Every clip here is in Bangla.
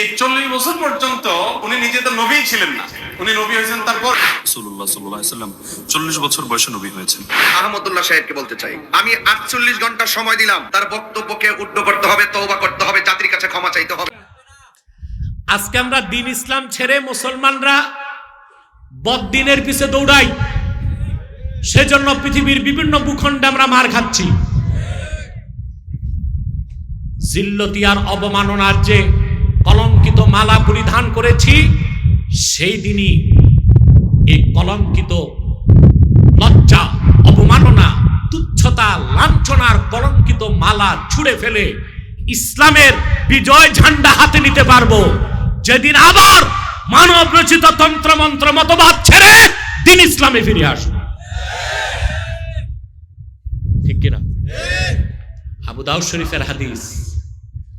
এই চল্লিশ বছর পর্যন্ত উনি নিজে তো নবী ছিলেন না। উনি নবী হয়েছেন তারপর? রাসূলুল্লাহ সাল্লাল্লাহু আলাইহি সাল্লাম 40 বছর বয়সে নবী হয়েছেন। আহমদুল্লাহ সাহেবকে বলতে চাই আমি আটচল্লিশ ঘণ্টা সময় দিলাম তার বক্তব্যকে উদ্ধ করতে হবে তওবা করতে হবে জাতির কাছে ক্ষমা চাইতে হবে। আজকে আমরা দিন ইসলাম ছেড়ে মুসলমানরা বদিনের পিছে দৌড়াই। সেজন্য পৃথিবীর বিভিন্ন ভূখণ্ডে আমরা মার খাচ্ছি। জিল্লতি আর অবমাননার যে মালা পরিধান করেছি, সেই দিনই এই কলঙ্কিত লজ্জা, অবমাননা, তুচ্ছতা, লাঞ্ছনার কলঙ্কিত মালা ছুঁড়ে ফেলে ইসলামের বিজয় ঝান্ডা হাতে নিতে পারব। যেদিন আবার মানব রচিত তন্ত্র মন্ত্র মতবাদ ছেড়ে দিন ইসলামে ফিরে আসব। ঠিক কিনা? আবু দাউদ শরীফের হাদিস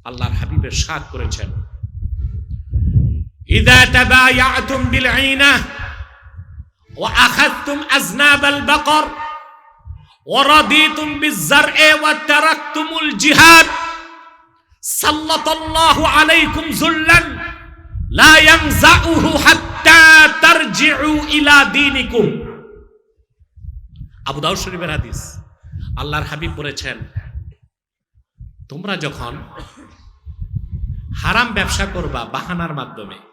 আল্লাহর হাবিবের সাদ করেছেন। ইদা তাবায়াতুম বিল আইনা ওয়া ওয়া রাদিতুম বিয-যার'i জিহাদ সাল্লাল্লাহু আলাইকুম যুল্লান লা ইয়ানজাউহু ইলা আবু দাউদ শরীফের হাদিস আল্লাহর হাবিব বলেছেন, তোমরা যখন হারাম ব্যবসা করবা বাহানার মাধ্যমে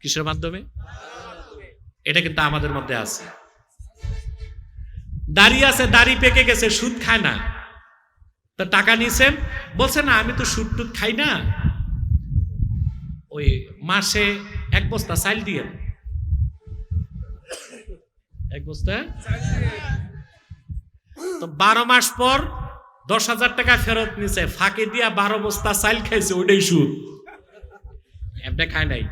কিসের মাধ্যমে? এটা কিন্তু আমাদের মধ্যে আছে। দাড়ি আছে, দাড়ি পেকে গেছে, সুদ খায় না। তো টাকা নিছেন বলছে, না, আমি তো সুদ টুদ খাই না। ওই মাসে এক বস্তা চাইল দিয়ে এক বস্তা? তো বারো মাস পর দশ হাজার টাকা ফেরত নিছে। ফাঁকে দিয়া বারো বস্তা চাইল খাইছে, ওইটাই সুদ। এমনি খায় নাই।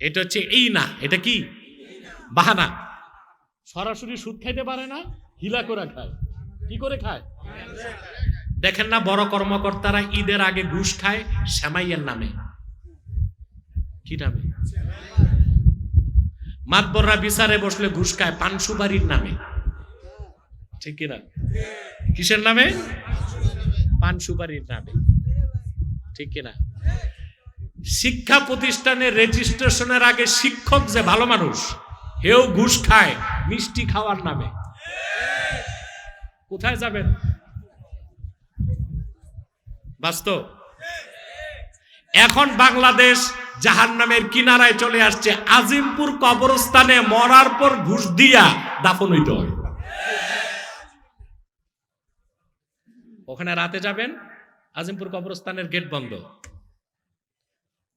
এটা হচ্ছে এই না এটা কি? বাহানা। সরাসরি সুদ খাইতে পারে না, হিলা করে খায়। কি করে খায়? দেখেন না, বড় কর্মকর্তারা ঈদের আগে ঘুষ খায় শ্যামাইয়ের নামে। কি নামে? মাতবররা বিচারে বসলে ঘুষ খায় পান সুপারির নামে। ঠিক কিনা কিসের নামে? পান সুপারির নামে। ঠিক কিনা শিক্ষা প্রতিষ্ঠানের রেজিস্ট্রেশনের আগে শিক্ষক যে ভালো মানুষ, হেও ঘুষ খায়, মিষ্টি খাওয়ার নামে। কোথায় যাবেন? বাস্তব? এখন বাংলাদেশ জাহান নামের কিনারায় চলে আসছে। আজিমপুর কবরস্থানে মরার পর ঘুষ দিয়া দাফন হইতে হয়। ওখানে রাতে যাবেন? আজিমপুর কবরস্থানের গেট বন্ধ।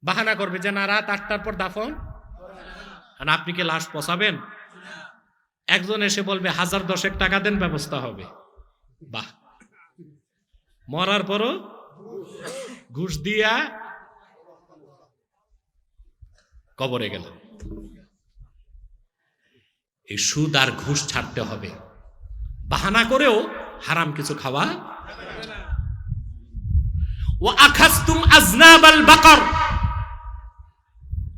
বাহানা করবে যে, না, রাত আটটার পর দাফন। আপনি কি লাশ পচাবেন? একজন এসে বলবে, হাজার দশেক টাকা দেন, ব্যবস্থা হবে। বাহ! মরার পরও ঘুষ দিয়া কবরে গেল। এই সুদ আর ঘুষ ছাড়তে হবে। বাহানা করেও হারাম কিছু খাওয়া ও আখাস্তুম আজনাবাল বাকর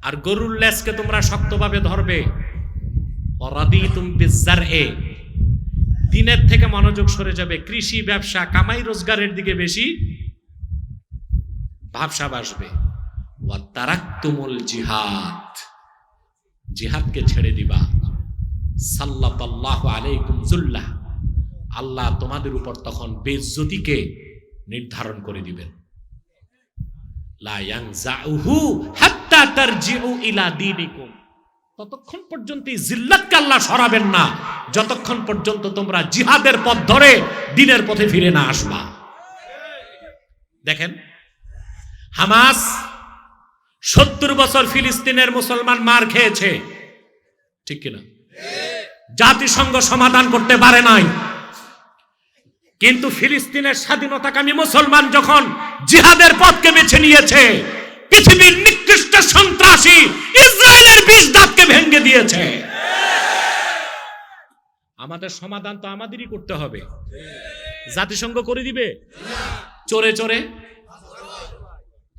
আর গরুর লেজকে তোমরা শক্তভাবে ধরবে। দিনের থেকে মনোযোগ সরে যাবে। কৃষি, ব্যবসা, কামাই রোজগারের দিকে বেশি ভাবসাব আসবে ওয়াতারাক্তুমুল জিহাদ। জিহাদকে ছেড়ে দিবা। সাল্লাল্লাহু আলাইকুম আল্লাহ তোমাদের উপর তখন বেজ্জতিকে নির্ধারণ করে দিবেন। লা ইয়ানজাউহু হাত্তা তারজিউ ততক্ষণ পর্যন্ত এই জিল্লাতকে আল্লাহ সরাবেন না। যতক্ষণ পর্যন্ত তোমরা জিহাদের পথ ধরে দিনের পথে ফিরে না আসবা। দেখেন, হামাস সত্তর বছর ফিলিস্তিনের মুসলমান মার খেয়েছে। ঠিক কিনা? জাতিসংঘ সমাধান করতে পারে নাই। কিন্তু ফিলিস্তিনের স্বাধীনতাকামী মুসলমান যখন জিহাদের পথকে বেছে নিয়েছে পৃথিবীর নিকৃষ্ট সন্ত্রাসী ইসরায়েলের বিষ দাঁতকে ভেঙে দিয়েছে। আমাদের সমাধান তো আমাদেরই করতে হবে। জাতিসংঘ করে দিবে? চোরে চোরে?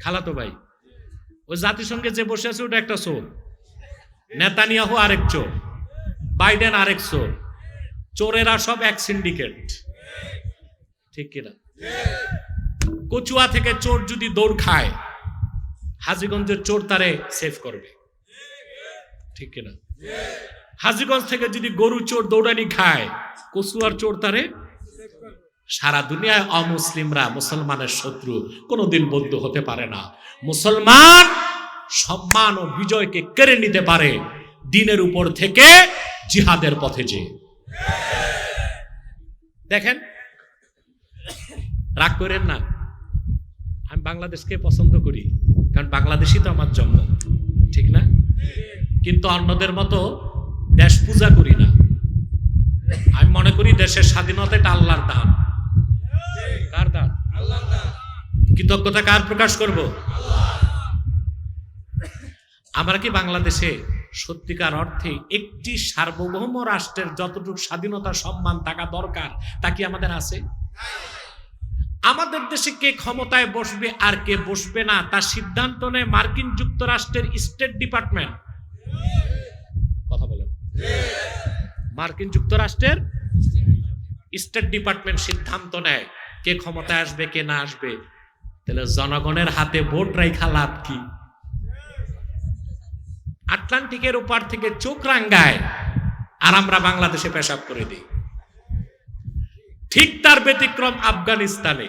খালাতো ভাই, ওই জাতিসংঘে যে বসে আছে, ওটা একটা চোর। নেতানিয়াহু আরেক চোর। বাইডেন আরেক চোর। চোরেরা সব এক সিন্ডিকেট। ঠিক কিনা? কচুয়া থেকে চোর যদি দৌড় খায় হাজিগঞ্জের চোর তারে সেভ করবে। ঠিক কিনা? হাজিগঞ্জ থেকে যদি গরু চোর দৌড়ানি খায়, কচুয়ার চোর তারে সারা দুনিয়ায় অমুসলিমরা মুসলমানের শত্রু, কোনোদিন বন্ধু হতে পারে না। মুসলমান সম্মান ও বিজয়কে কেড়ে নিতে পারে, দিনের উপর থেকে জিহাদের পথে যে দেখেন, রাগ করেন না। আমি বাংলাদেশকে পছন্দ করি। কারণ বাংলাদেশই তো আমার জন্ম, ঠিক না? কিন্তু অন্যদের মতো দেশ পূজা করি না। আমি মনে করি দেশের স্বাধীনতা এটা আল্লাহর দান। কার দান? কৃতজ্ঞতা কার প্রকাশ করব? আমরা কি বাংলাদেশে সত্যিকার অর্থে একটি সার্বভৌম রাষ্ট্রের যতটুকু স্বাধীনতা, সম্মান থাকা দরকার তা কি আমাদের আছে? আমাদের দেশে কে ক্ষমতায় বসবে আর কে বসবে না, তার সিদ্ধান্ত নেয় মার্কিন যুক্তরাষ্ট্রের স্টেট ডিপার্টমেন্ট কথা বলেন। মার্কিন যুক্তরাষ্ট্রের স্টেট ডিপার্টমেন্ট সিদ্ধান্ত নেয় কে ক্ষমতায় আসবে, কে না আসবে। তাহলে জনগণের হাতে ভোট রাইখা লাভ কি? আটলান্টিকের ওপার থেকে চোখ রাঙ্গায় আর আমরা বাংলাদেশে পেশাব করে দিই। ঠিক তার ব্যতিক্রম আফগানিস্তানে।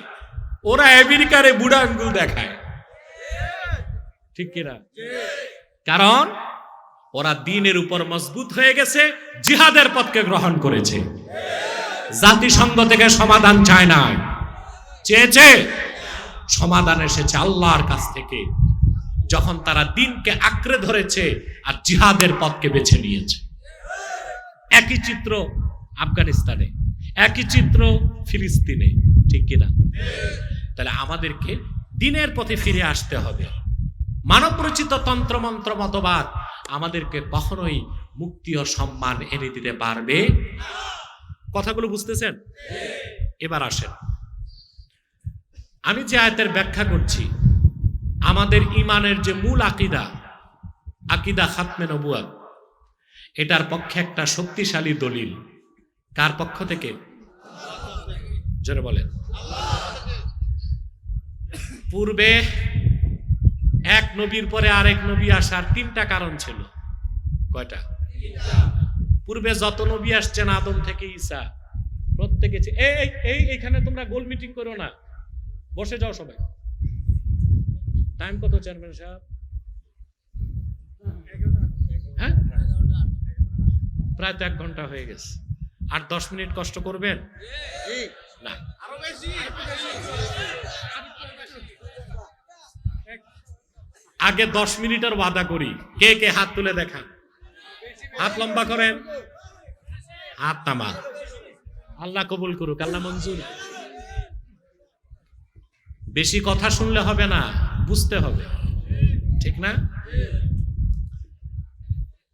ওরা আমেরিকারে বুড়া আঙ্গুল দেখায়। ঠিক কিনা কারণ ওরা দিনের উপর মজবুত হয়ে গেছে, জিহাদের পথকে গ্রহণ করেছে। জাতিসংঘ থেকে সমাধান চায় না। চেয়েছে, সমাধান এসেছে আল্লাহর কাছ থেকে। যখন তারা দিনকে আঁকড়ে ধরেছে আর জিহাদের পথকে বেছে নিয়েছে। একই চিত্র আফগানিস্তানে। একই চিত্র ফিলিস্তিনে, ঠিক কিনা? তাহলে আমাদেরকে দিনের পথে ফিরে আসতে হবে। মানব রচিত তন্ত্রমন্ত্র মতবাদ আমাদেরকে কখনোই মুক্তি ও সম্মান এনে দিতে পারবে কথাগুলো বুঝতেছেন? এবার আসেন। আমি যে আয়তের ব্যাখ্যা করছি, আমাদের ইমানের যে মূল আকিদা আকিদা খাতমে নবুয়াদ এটার পক্ষে একটা শক্তিশালী দলিল। কার পক্ষ থেকে? জোরে বলেন। পূর্বে এক নবীর পরে আরেক নবী আসার তিনটা কারণ ছিল। কয়টা? পূর্বে যত নবী আসছেন, আদম থেকে ঈসা, প্রত্যেকে এই, এই- এই, এইখানে তোমরা গোল মিটিং করো না। বসে যাও সবাই। টাইম কত চেয়ারম্যান সাহেব? হ্যাঁ? প্রায় তো এক ঘণ্টা হয়ে গেছে। আর দশ মিনিট কষ্ট করবেন? না। আগে দশ মিনিটের ওয়াদা করি। কে কে হাত তুলে দেখান। হাত লম্বা করেন। হাত তামান আল্লাহ কবুল করুক আল্লাহ মঞ্জুর। বেশি কথা শুনলে হবে না বুঝতে হবে। ঠিক না?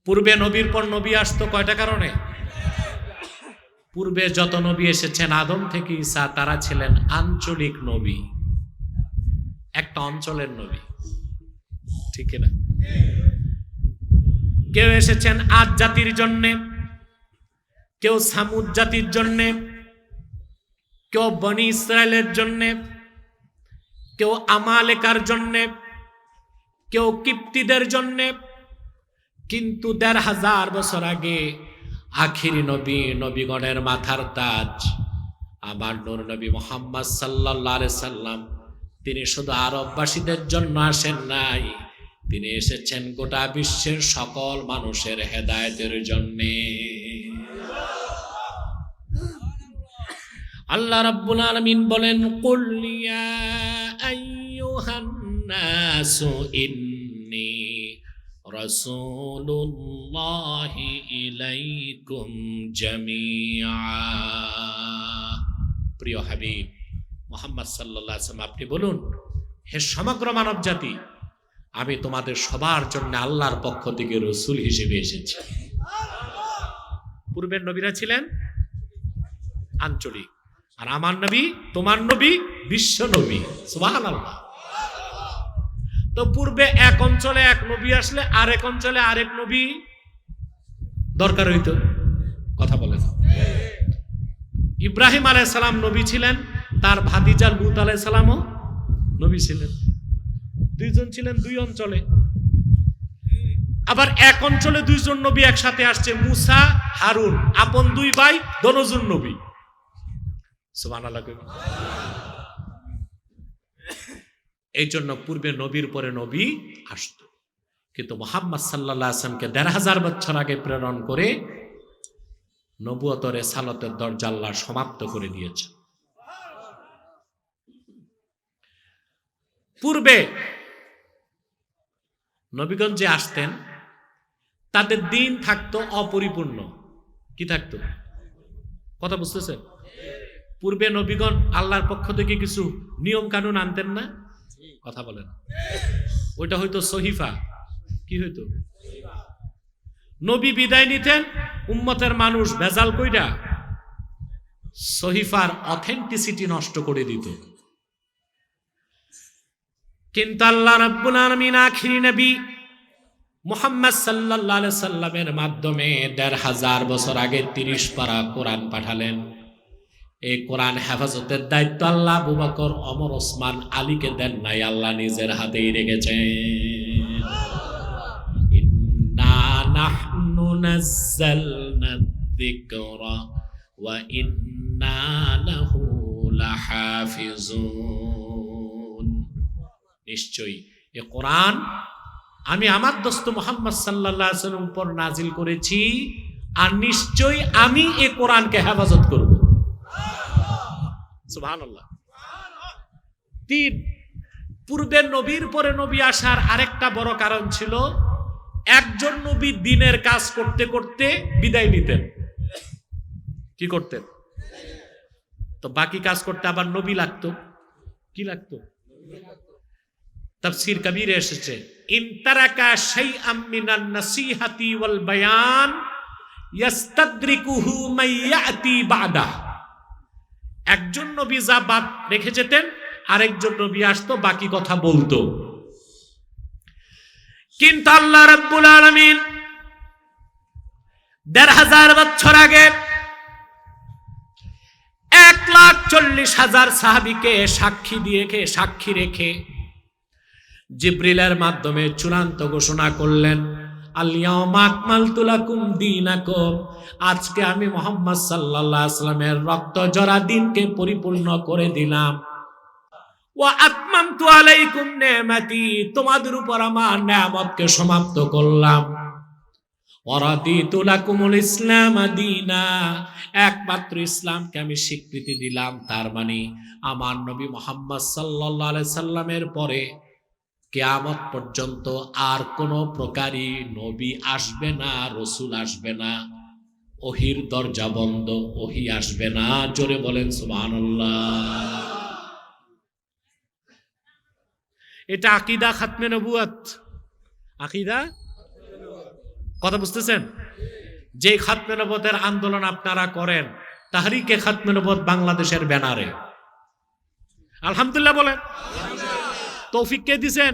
পূর্বে নবীর পর নবী আসতো কয়টা কারণে? পূর্বে যত নবী এসেছেন, আদম থেকে ঈসা, তারা ছিলেন আঞ্চলিক নবী, একটা অঞ্চলের নবী। ঠিক না কেউ এসেছেন আজ জাতির জন্যে, কেউ সামুদ জাতির জন্যে, কেউ বনি ইসরায়েলের জন্যে, কেউ আমালেকার জন্যে, কেউ কিপ্তিদের জন্যে, কিন্তু দেড় হাজার বছর আগে আখিরি নবী, নবীগণের মাথার তাজ। আমার নূর নবী মোহাম্মদ সাল্লাহ সাল্লাম, তিনি শুধু আরববাসীদের জন্য আসেন নাই, তিনি এসেছেন গোটা বিশ্বের সকল মানুষের হেদায়েতের জন্যে। আল্লাহ রাব্বুল আলামিন বলেন, কুল ইয়া আইয়ুহান নাসু ইন্নী রাসূলুল্লাহি ইলাইকুম জামিআ প্রিয় হাবিব মোহাম্মদ সাল্লাল্লাহু আলাইহি আপনি বলুন, হে সমগ্র মানব জাতি আমি তোমাদের সবার জন্য আল্লাহর পক্ষ থেকে রসুল হিসেবে এসেছি। পূর্বের নবীরা ছিলেন আঞ্চলিক, আর আমার নবী, তোমার নবী বিশ্ব নবী সুবহান আল্লাহ তো পূর্বে এক অঞ্চলে এক নবী আসলে, আরেক অঞ্চলে আরেক নবী দরকার হইতো। কথা বলে ইব্রাহিম আলাইসালাম নবী ছিলেন, তার ভাতিজা লুত আলাইসালামও নবী ছিলেন। দুইজন ছিলেন দুই অঞ্চলে। আবার এক অঞ্চলে দুইজন নবী একসাথে আসছে, মুসা, হারুন। আপন দুই ভাই দনজন নবী। সুবহানাল্লাহ। এই জন্য পূর্বে নবীর পরে নবী আসতো। কিন্তু মোহাম্মদ সাল্লাহ আসলামকে দেড় হাজার বছর আগে প্রেরণ করে নবুয়তরে সালতের দরজা আল্লাহ সমাপ্ত করে দিয়েছে। পূর্বে নবীগঞ্জে আসতেন, তাদের দিন থাকতো অপরিপূর্ণ। কি থাকতো? কথা বুঝতেছেন? পূর্বে নবীগণ আল্লাহর পক্ষ থেকে কিছু নিয়ম কানুন আনতেন না? কথা বলেন ওইটা হয়তো সহিফা। কি হইতো? নবী বিদায় নিতেন, উম্মতের মানুষ ভেজাল কইরা সহিফার অথেন্টিসিটি নষ্ট করে দিত। কিন্তু আল্লাহ রাব্বুল আলামিন আখিরি নবী মুহাম্মদ সাল্লাল্লাহু আলাইহি সাল্লামের মাধ্যমে দেড় হাজার বছর আগে তিরিশ পারা কোরআন পাঠালেন। এই কোরআন হেফাজতের দায়িত্ব আল্লাহ, আবু বকর অমর ওসমান, আলীকে দেন নাই, আল্লাহ নিজের হাতেই রেখেছেন। নিশ্চয়ই এ কোরআন আমি আমার দোস্ত মোহাম্মদ সাল্লাল্লাহু উপর নাজিল করেছি, আর নিশ্চয়ই আমি এ কোরআনকে হেফাজত করব। সুবহানাল্লাহ। তিন, পূর্বের নবীর পরে নবী আসার আরেকটা বড় কারণ ছিল, একজন নবী দিনের কাজ করতে করতে বিদায় নিতেন। কি করতেন? তো বাকি কাজ করতে আবার নবী লাগতো। কি লাগতো? তাফসীর কবিরে এসেছে ইনতারাকা শাইআম মিনান নাসিহাতি ওয়াল বায়ান, ইয়াস্তাদরিকুহু মাইয়াতি বাদা একজন নবী যা বাদ রেখে যেতেন, আরেকজন নবী আসতো, বাকি কথা বলতো। কিন্তু আল্লাহ রাব্বুল আলামিন দেড় হাজার বছর আগে এক লাখ চল্লিশ হাজার সাহাবিকে সাক্ষী দিয়ে সাক্ষী রেখে জিব্রিলের মাধ্যমে চূড়ান্ত ঘোষণা করলেন আজকে আমি মোহাম্মদ সাল্লাহ আসলামের রক্ত জরা দিনকে পরিপূর্ণ করে দিলাম। ও আত্মাম তু আলাইকুম নেমাতি তোমাদের উপর আমার নেয়ামতকে সমাপ্ত করলাম। ইসলাম আদিনা একমাত্র ইসলামকে আমি স্বীকৃতি দিলাম, তার মানে আমার নবী মোহাম্মদ সাল্লাহ সাল্লামের পরে কেয়ামত পর্যন্ত আর কোন প্রকারই নবী আসবে না, রসুল আসবে না। ওহির দরজা বন্ধ, ওহি আসবে না। জোরে বলেন, সুবহানাল্লাহ। এটা আকিদা খাতমে নবুয়াত। আকিদা? কথা বুঝতেছেন? যে খাতমে নবতের আন্দোলন আপনারা করেন তাহারিকে খাতমে নবত বাংলাদেশের ব্যানারে? আলহামদুলিল্লাহ বলেন। তৌফিক কে দিছেন?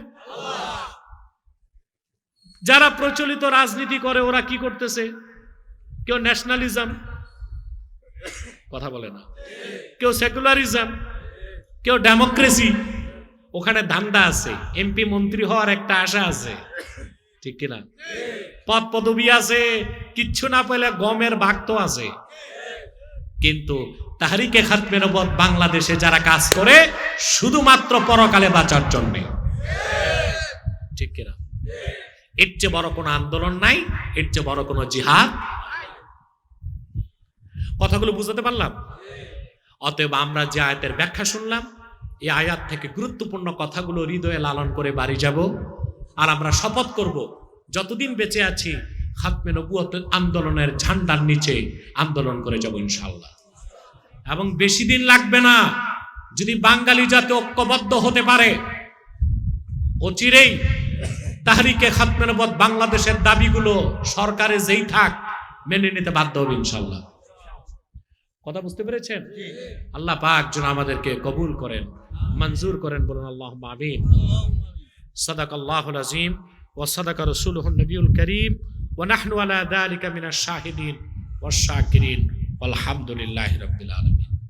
যারা প্রচলিত রাজনীতি করে, ওরা কি করতেছে? কেউ ন্যাশনালিজম কথা বলে না। কেউ সেকুলারিজম কেউ ডেমোক্রেসি ওখানে ধান্দা আছে। এমপি মন্ত্রী হওয়ার একটা আশা আছে। ঠিক কিনা? পদ পদবি আছে, কিচ্ছু না পেলে গমের ভাগ তো আছে। কিন্তু তাহারিকে খাতমে নবত বাংলাদেশে যারা কাজ করে, শুধুমাত্র পরকালে বাঁচার জন্যে। ঠিক কিনা? এর চেয়ে বড় কোনো আন্দোলন নাই, এর চেয়ে বড় কোনো জিহাদ কথাগুলো বুঝাতে পারলাম? অতএব আমরা যে আয়াতের ব্যাখ্যা শুনলাম, এই আয়াত থেকে গুরুত্বপূর্ণ কথাগুলো হৃদয়ে লালন করে বাড়ি যাব। আর আমরা শপথ করব, যতদিন বেঁচে আছি খাতমে নবুয়ত আন্দোলনের ঝান্ডার নিচে আন্দোলন করে যাব ইনশাল্লাহ এবং বেশি দিন লাগবে না যদি বাঙালি জাতি ঐক্যবদ্ধ হতে পারে অচিরেই তাহারিকে খাতমে নবত বাংলাদেশের দাবিগুলো সরকারে যেই থাক মেনে নিতে বাধ্য হবে ইনশাল্লাহ কথা বুঝতে পেরেছেন আল্লাহ পাক যেন আমাদেরকে কবুল করেন মঞ্জুর করেন বলুন আল্লাহ আমিন صدق الله العظيم وصدق رسوله النبي الكريم ওনাহনু আলা দালিকা মিনা শাহিদিন ওয়াশাকিরিন আলহামদুলিল্লাহ রবিল আলমিন।